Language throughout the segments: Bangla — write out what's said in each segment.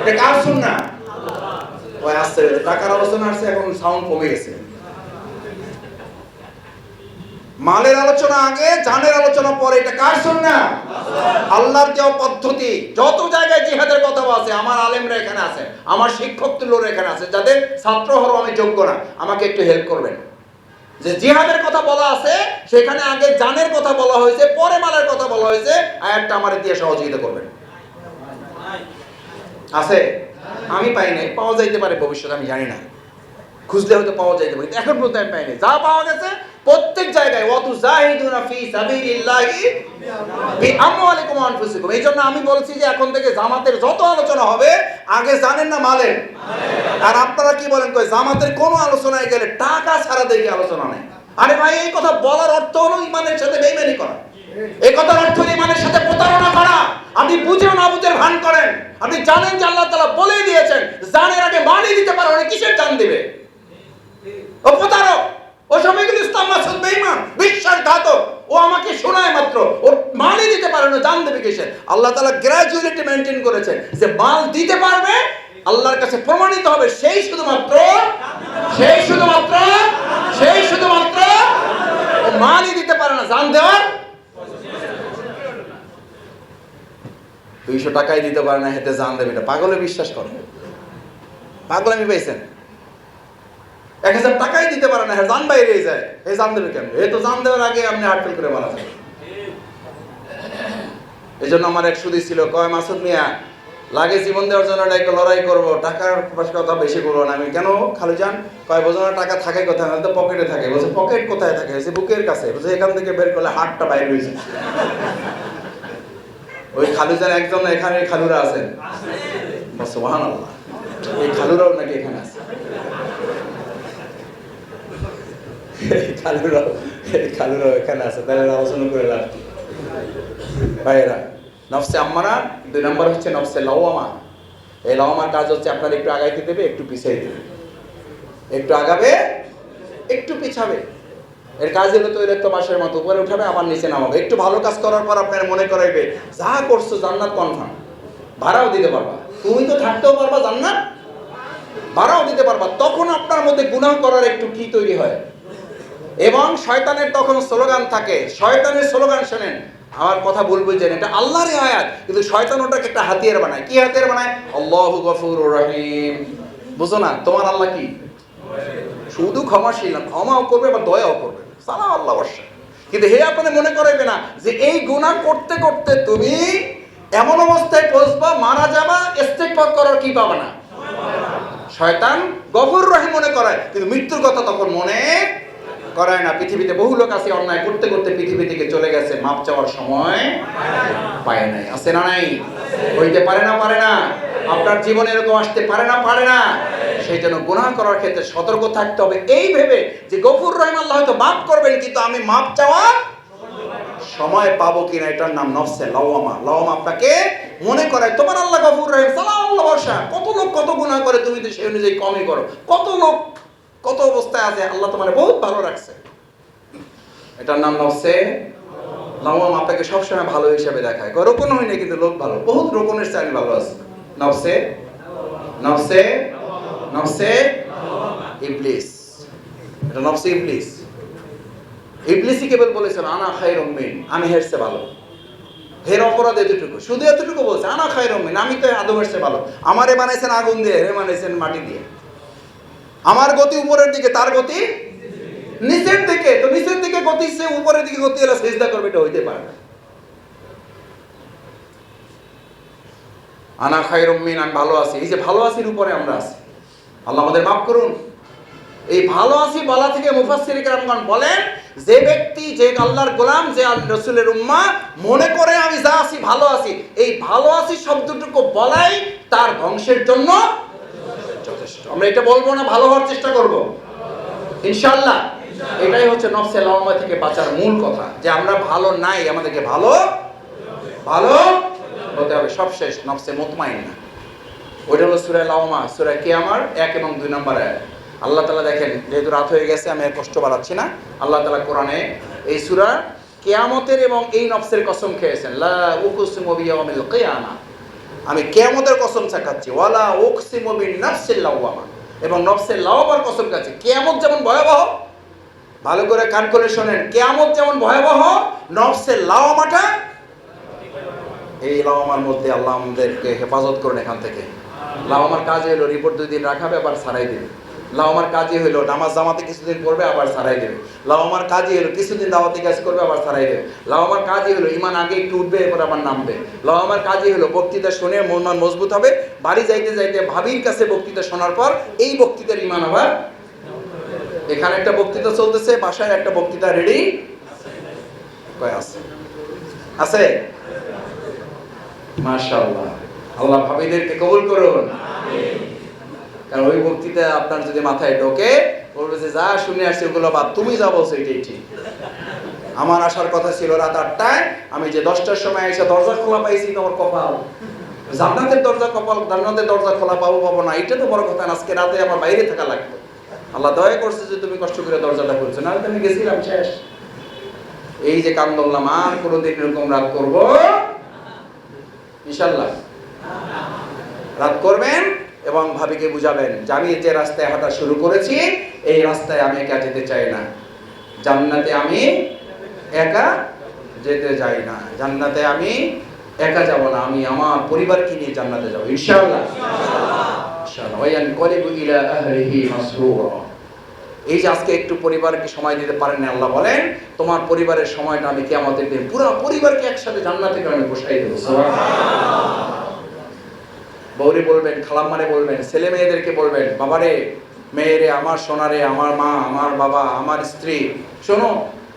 এটা কার সুন্না ওই আসছে টাকার আলোচনা আসছে, এখন সাউন্ড কমে গেছে। মালের আলোচনা আগে, জানের আলোচনা পরে, এটা কার সুন্না আল্লাহর দেওয়া পদ্ধতি, যত জায়গায় জিহাদের কথা আছে, আমার আলেমরা এখানে আছে, আমার শিক্ষক তুল্যরা এখানে আছে, যাদের ছাত্র হলো আমি যোগ্য না, আমাকে একটু হেল্প করবেন। যে জিহাদের কথা বলা আছে, সেখানে আগে জানের কথা বলা হয়েছে, পরে মালের কথা বলা হয়েছে, আয়াতটা আমার দিয়ে সহযোগিতা করবেন। আছে? আমি পাই নাই, পাওয়া যাইতে পারে ভবিষ্যতে, আমি জানি না। খুঁজলে হয়তো পাওয়া যাইতে পারে এখন পর্যন্ত আমি পাইনি যা পাওয়া গেছে, প্রত্যেক জায়গায় ওয়াতু জাহিদুনা ফি সাবিলিল্লাহি বিআমওয়ালিকুম ওয়া আনফুসিকুম। এই জন্য আমি বলছি যে এখন থেকে জামাতের যত আলোচনা হবে, আগে জানেন না মালের? আর আপনারা কি বলেন, কই জামাতের কোনো আলোচনায় গেলে টাকা ছাড়া দেখে আলোচনা নেই। আরে ভাই, এই কথা বলার অর্থ হলো ইমানের সাথে বেইমানি করা। এই কথার অর্থ ইমানের সাথে প্রতারণা করা আপনি বুঝেও না ভান করেন। আপনি জানেন যে আল্লাহ তাআলা বলেই দিয়েছেন, জানের আগে মানি দিতে পারো না কিসের জান দিবে? ও প্রতারক, ও শফিকুল ইসলাম মাসুদ বেঈমান, বিশ্বাসঘাতক। ও আমাকে শোনায় মাত্র ও মালই দিতে পারে না জান দেবে কিসে আল্লাহ তাআলা গ্র্যাজুয়ালিটি মেনটেন করেছে যে মাল দিতে পারবে, আল্লাহর কাছে প্রমাণিত হবে সেই শুধুমাত্র সেই শুধুমাত্র সেই শুধুমাত্র ও মালই দিতে পারে না, জান দেওয়ার দুইশো টাকাই দিতে পারে না হেতে জান দেবে এটা। পাগলে বিশ্বাস করে পাগল আমি পাইছেন। এক হাজার টাকাই দিতে পারে না হ্যাঁ জান বাইরে যায়। এই জান দেবে কেন এই তো জান দেওয়ার আগে আপনি হার্টফেল করে মারা যাবে এই জন্য আমার এক সুদী ছিল, কয়, মাসুদ মিয়া, লাগে জীবন দেওয়ার জন্য একটা লড়াই করব। টাকার কথা বেশি করব না। আমি, কেন খালু যান? কয়, বোঝো না, টাকা থাকে কোথায়? তো পকেটে থাকে। বলছে, পকেট কোথায় থাকে? বুকের কাছে। বলছে, এখান থেকে বের করলে হাতটা বাইরে হয়েছে ওই খালু যান একজন এখানে খালুরা আছেন। এই খালুরাও নাকি এখানে আছে? খালুরাও এখানে তাহলে করে দুই নম্বর হচ্ছে এই কাজ হচ্ছে আপনার একটু আগাইতে দেবে, একটু পিছিয়ে দেবে। একটু আগাবে, একটু পিছাবে। এর কাজ হলো তৈরত্ব মাসের মতো উপরে উঠাবে, আবার নিচে নামাবে। একটু ভালো কাজ করার পর আপনার মনে করাইবে, যা করছ জান্নাত কনফার্ম ভাড়াও দিতে পারবা। তুমি তো থাকতেও পারবা জান্নাত। ভাড়াও দিতে পারবা। তখন আপনার মধ্যে গুনাহ করার একটু কি তৈরি হয়? এবং শয়তানের তখন স্লোগান থাকে। শয়তানের স্লোগান শোনেন। আমার কথা বলব যে এটা আল্লাহরই আয়াত। কিন্তু শয়তান ওটাকে একটা হাতিয়ার বানায়। কি হাতিয়ার বানায়? আল্লাহু গফুর রহিম। বুঝো না, তোমার আল্লাহ কি? শুধু ক্ষমাশীল না, ক্ষমাও করবে বা দয়াও করবে। সালা আল্লাহ বর্ষা কিন্তু হে আপনাদের মনে করাইবে না যে এই গুণা করতে করতে তুমি এমন অবস্থায় পৌঁছবা, মারা যাবা, ইস্তেগফার করার কি পাবে না? শয়তান গভর রহিম মনে করায়, কিন্তু মৃত্যুর কথা তখন মনে করায় না। পৃথিবীতে বহু লোক আছে অন্যায় করতে করতে পৃথিবী থেকে চলে গেছে। মাপ চাওয়ার সময় পায় নাই। আছে না নাই? হইতে পারে না পারে না। আপনার জীবনে এরকম আসতে পারে না পারে না। সেই জন্য গুনাহ করার ক্ষেত্রে সতর্ক থাকতে হবে। এই ভেবে যে গফুর রহিম আল্লাহ হয়তো মাফ করবেন, কিন্তু আমি মাপ চাওয়া সময় পাবো কিনা, এটার নাম নফসে লওয়ামা। লওয়ামা আপনাকে মনে করায়, তোমার আল্লাহ গফুর রহিম সালাম আল্লাহ বর্ষা কত লোক কত গুনাহ করে, তুমি তো সেই অনুযায়ী কমই করো। কত লোক কত অবস্থায় আছে? আল্লাহ তোমার বহুত ভালো রাখছে। এটার নাম নফসে লওয়ামা আপনাকে সবসময় ভালো হিসাবে দেখায়। রোপণ হয় না কিন্তু লোক ভালো। বহুত রোপণের চাইলে ভালো আছে। নফসে নফসে নফসে ইবলিস। এটা নফসে ইবলিস। ইবলিসই কেবল বলেছেন আনা খাই রমিন আমি হেরছে ভালো। হের অপরাধ এতটুকু। শুধু এতটুকু বলছে, আনা খাই রমিন আমি তো আদমের চেয়ে ভালো। আমারে বানাইছেন আগুন দিয়ে হে বানাইছেন মাটি দিয়ে। আমার গতি উপরের দিকে, তার গতি নিচের দিকে। তো নিচের দিকে গতি, সে উপরের দিকে গতি হলে সেজদা করবে, এটা হইতে পারে আনা খাই রমিন আমি ভালো আছি। এই যে ভালো আছির উপরে আমরা আছি। আল্লাহ আমাদের মাফ করুন। এই ভালো আছি, বলা থেকে মুফাসসির কেরামগণ বলেন, যে ব্যক্তি, যে আল্লাহর গোলাম, যে রসুলের উম্মা, মনে করে আমি যা আছি, ভালো আছি। এই ভালো আছি শব্দটুকু বলাই তার ধ্বংসের জন্য যথেষ্ট। আমরা এটা বলব না, ভালো হওয়ার চেষ্টা করব। ইনশাআল্লাহ, এটাই হচ্ছে নফসে লম্বা থেকে বাঁচার মূল কথা, যে আমরা ভালো নাই, আমাদেরকে ভালো ভালো হতে হবে। সব শেষ নফসে মুতমাইন। না ওইটা হলো সুরায় লাওমা সুরায় কে আমার এক এবং দুই নম্বর আয়াত। আল্লাহ তালা দেখেন, যেহেতু রাত হয়ে গেছে, আমি আর কষ্ট বাড়াচ্ছি না। আল্লাহ তালা কোরআনে এই সুরা কেয়ামতের এবং এই নফসের কসম খেয়েছেন, লা উকুসিমু বিয়াউমিল কিয়ামা। আমি কেয়ামতের কসম চাকাচ্ছি ওয়ালা উকসিমু নফসের লাওয়ামা। এবং নফসের লাউবার কসম কাছে, কেয়ামত যেমন ভয়াবহ, ভালো করে কান করে শোনেন, কেয়ামত যেমন ভয়াবহ, নফসের লাওয়ামাটা এই লাওয়ামার মধ্যে আল্লাহ আমাদেরকে হেফাজত করুন এখান থেকে। লাওয়ামার কাজ এলো রিপোর্ট দুই দিন রাখাবে, আবার সারাই দেবে। লাওয়ামার কাজই হলো নামাজ জামাতে কিছুদিন পড়বে, আবার সারাই দেবে। লাওয়ামার কাজই হলো কিছুদিন দাওয়াতি কাজ করবে, আবার সারাই দেবে। লাওয়ামার কাজই হলো ইমান আগে একটু উঠবে, এরপর আবার নামবে। লাওয়ামার কাজই হলো বক্তৃতা শুনে মন মজবুত হবে। বাড়ি যাইতে যাইতে ভাবির কাছে বক্তৃতা শোনার পর এই বক্তৃতার ইমান আবার এখানে একটা বক্তৃতা চলতেছে, বাসায় একটা বক্তৃতা রেডি আছে? আছে? মাশাআল্লাহ। আল্লাহ ভাবিদেরকে কবুল করুন। কারণ ওই বক্তৃতা আপনার যদি মাথায় ঢোকে, বলবে যে, যা শুনে আসছে, ওগুলো বাদ, তুমি যা বলছো, এটাই ঠিক। আমার আসার কথা ছিল রাত আটটায়, আমি যে দশটার সময় এসে দরজা খোলা পাইছি, তোমার কপাল। জান্নাতের দরজা কপাল, জান্নাতের দরজা খোলা পাবো পাবো না এটা তো বড় কথা, না, আজকে রাতে আমার বাইরে থাকা লাগতো আল্লাহ দয়া করছে যে, তুমি কষ্ট করে দরজাটা খুলছো না আমি গেছিলাম, শেষ। এই যে কান ধরলাম, আর কোনোদিন এরকম রাত করব? ইনশাল্লাহ। রাত করবেন? এবং ভাবিকে বুঝাবেন, যে আমি যে রাস্তায় হাঁটা শুরু করেছি, এই রাস্তায় আমি একা যেতে চাই না। জান্নাতে আমি একা যেতে চাই না। জান্নাতে আমি একা যাব না, আমি আমার পরিবারকে নিয়ে জান্নাতে যাব। ইনশাআল্লাহ। ইনশাআল্লাহ। ওয়ায়ান কলিবু ইলা আহলিহি মাসরুরা। এই যে আজকে একটু পরিবারকে সময় দিতে পারেন না আল্লাহ বলেন, তোমার পরিবারের সময়টা আমি কিয়ামতের দিন পুরো পরিবারকে একসাথে জান্নাতে আমি বসাই দেবো। বৌরি বলবেন, খালাম্মারে বলবেন, ছেলে মেয়েদেরকে বলবেন, বাবারে, মেয়েরে, আমার সোনারে, আমার মা, আমার বাবা, আমার স্ত্রী। শোনো,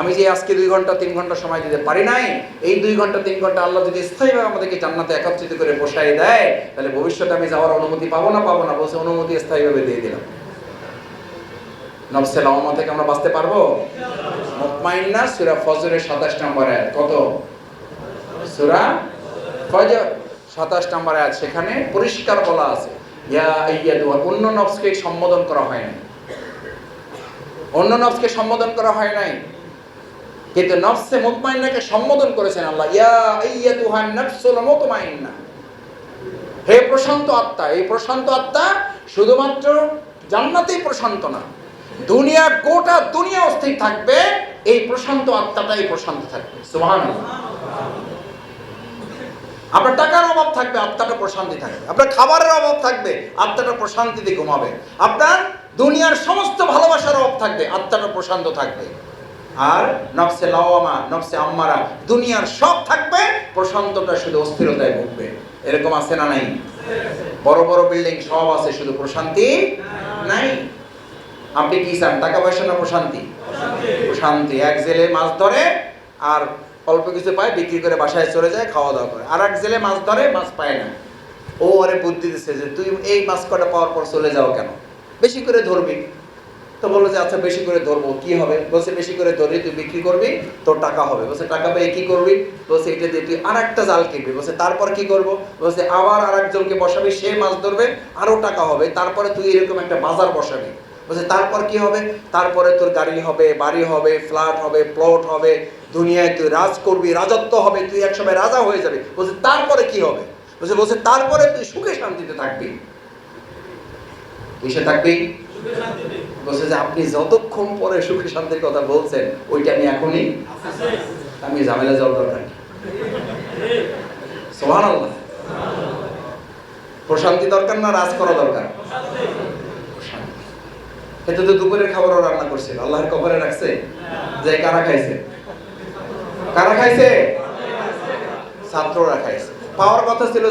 আমি যে আজকে দুই ঘণ্টা, তিন ঘণ্টা সময় দিতে পারি নাই, এই দুই ঘণ্টা, তিন ঘণ্টা আল্লাহ যদি স্থায়ীভাবে আমাদেরকে জান্নাতে একত্রিত করে বসাই দেয়, তাহলে ভবিষ্যতে আমি যাওয়ার অনুমতি পাবো না পাবো না, বলছে অনুমতি স্থায়ীভাবে দিয়ে দিলাম। নফসে লাওমা থেকে আমরা বাঁচতে পারব? মুতমাইন্না, সূরা ফজরের 27 নম্বর কত? সূরা ফজর। 27 নম্বর আয়াত সেখানে পরিষ্কার বলা আছে, ইয়া আইয়াদু অন্য নফসকে সম্বোধন করা হয় নাই। অন্য নফসকে সম্বোধন করা হয় নাই। কিন্তু নফসে মুতমাইন্নাকে সম্বোধন করেছেন আল্লাহ, ইয়া আইয়াতুহান নাফসুল মুতমাইন্না। হে প্রশান্ত আত্মা, এই প্রশান্ত আত্মা শুধুমাত্র জান্নাতেই প্রশান্ত না, দুনিয়া, গোটা দুনিয়া অস্থির থাকবে, এই প্রশান্ত আত্মাটাই প্রশান্ত থাকবে। সুবহানাল্লাহ। আপনার টাকার অভাব থাকবে আত্মাটা প্রশান্তি থাকবে। আপনার খাবারের অভাব থাকবে আত্মাটা প্রশান্তিতে ঘুমাবে। আপনার দুনিয়ার সমস্ত ভালোবাসার অভাব থাকবে আত্মাটা প্রশান্ত থাকবে। আর নফসে লাওয়ামা, নফসে আম্মারা, দুনিয়ার সব থাকবে, প্রশান্তটা শুধু অস্থিরতায় ভুগবে। এরকম আছে না নাই? বড় বড় বিল্ডিং সব আছে, শুধু প্রশান্তি নাই। আপনি কি চান, টাকা পয়সা না প্রশান্তি। প্রশান্তি। এক জেলে মাছ ধরে আর অল্প কিছু পায়, বিক্রি করে বাসায় চলে যায় খাওয়া দাওয়া করে। আর এক জেলে মাছ ধরে, মাছ পায় না। ও আরে বুদ্ধি দিচ্ছে যে তুই এই মাছ কটা পাওয়ার পর চলে যাও কেন? বেশি করে ধরবি। তো বলল যে আচ্ছা বেশি করে ধরবো, কি হবে? বলছে, বেশি করে ধরবি, তুই বিক্রি করবি, তোর টাকা হবে। বলছে, টাকা পেয়ে কি করবি? বলছে, এটা দিয়ে তুই আর একটা জাল কিনবি। বলছে, তারপর কি করব? বলছে, আবার আর একজনকে বসাবি, সে মাছ ধরবে, আরও টাকা হবে। তারপরে তুই এরকম একটা বাজার বসাবি। বলছে তারপর কি হবে? তারপরে তোর গাড়ি হবে বাড়ি হবে ফ্ল্যাট হবে প্লট হবে দুনিয়ায় তুই রাজ করবি রাজত্ব হবে তুই একসময় রাজা হয়ে যাবে। বলছে তারপরে কি হবে? বলছে বলছে তারপরে তুই সুখে শান্তিতে থাকবি। কিসে থাকবি? বলছে যে আপনি যতক্ষণ পরে সুখে শান্তির কথা বলছেন ওইটা আমি এখনই আমি ঝামেলা জল দরকার। সুবহানাল্লাহ। প্রশান্তি দরকার না রাজ করা দরকার। এতে তো দুপুরের খাবারও রান্না করছিল আল্লাহর কবরে রাখছে কারা খাইছে? কারা খাইছে? ছাত্ররা খাইছে। পাওয়ার কথা ছিল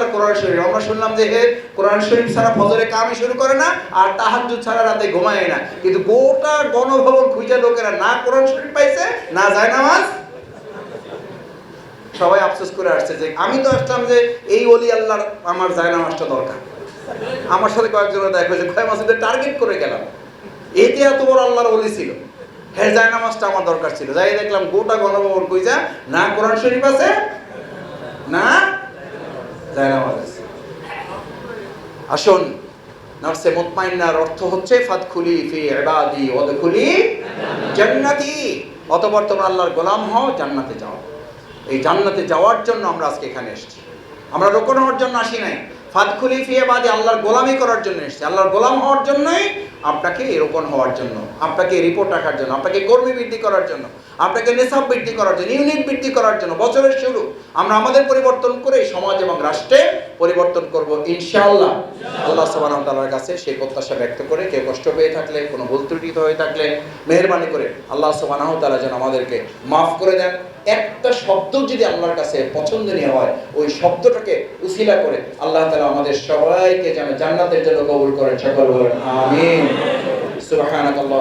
আর কোরআন শরীফ। আমরা শুনলাম যে হে, কোরআন শরীফ ছাড়া ফজরে কামই শুরু করে না, আর তাহাজ্জুদ ছাড়া রাতে ঘুমায় না। কিন্তু গোটা গণভবন খুঁজে লোকেরা না কোরআন শরীফ পাইছে, না জায়নামাজ। সবাই আফসোস করে আসছে যে, আমি তো আসলাম যে এই অলি আল্লাহর আমার জায়নামাজটা দরকার। আমার সাথে কয়েকজনের দেখা হয়েছে। কয়েক মাসের টার্গেট করে গেলাম। এতে এত বড় আল্লাহর অলি ছিল। হ্যাঁ জায়নামাজটা আমার দরকার ছিল। যাই দেখলাম গোটা গণভবন কইজা, না কোরআন শরীফ আছে, না জায়নামাজ আছে। আসুন নফসে মুতমাইন্নার অর্থ হচ্ছে, ফাদখুলি ফি ইবাদি ওয়াদখুলি জান্নাতি। অতঃপর তোমরা আল্লাহর গোলাম হও, জান্নাতে যাও। এই জান্নাতে যাওয়ার জন্য আমরা আজকে এখানে এসেছি। আমরা রোকন হওয়ার জন্য আসি নাই। ফাতখুলি ফিয়ে বাদে আল্লাহর গোলামি করার জন্য এসছে। আল্লাহর গোলাম হওয়ার জন্যই আপনাকে এরকম হওয়ার জন্য, আপনাকে রিপোর্ট রাখার জন্য, আপনাকে কর্মী বৃদ্ধি করার জন্য। আপনাকে নেশাব বৃদ্ধি করার জন্য, ইউনিট বৃদ্ধি করার জন্য বছরের শুরু আমরা আমাদের পরিবর্তন করে সমাজ এবং রাষ্ট্রে পরিবর্তন করব, ইনশাআল্লাহ। আল্লাহ ওয়া তাআলার কাছে সেই প্রত্যাশা ব্যক্ত করে কেউ কষ্ট পেয়ে থাকলে, কোনো ভুল ত্রুটিত হয়ে থাকলে মেহেরবানি করে আল্লাহ সুবহানাহু ওয়া তাআলা যেন আমাদেরকে মাফ করে দেন। একটা শব্দ যদি আল্লাহর কাছে পছন্দনীয় হয়, ওই শব্দটাকে উসিলা করে আল্লাহ তাআলা আমাদের সবাইকে যেন জান্নাতের জন্য কবুল করেন, সকল বলেন, আমিন। সুবহানাকাল্লাহ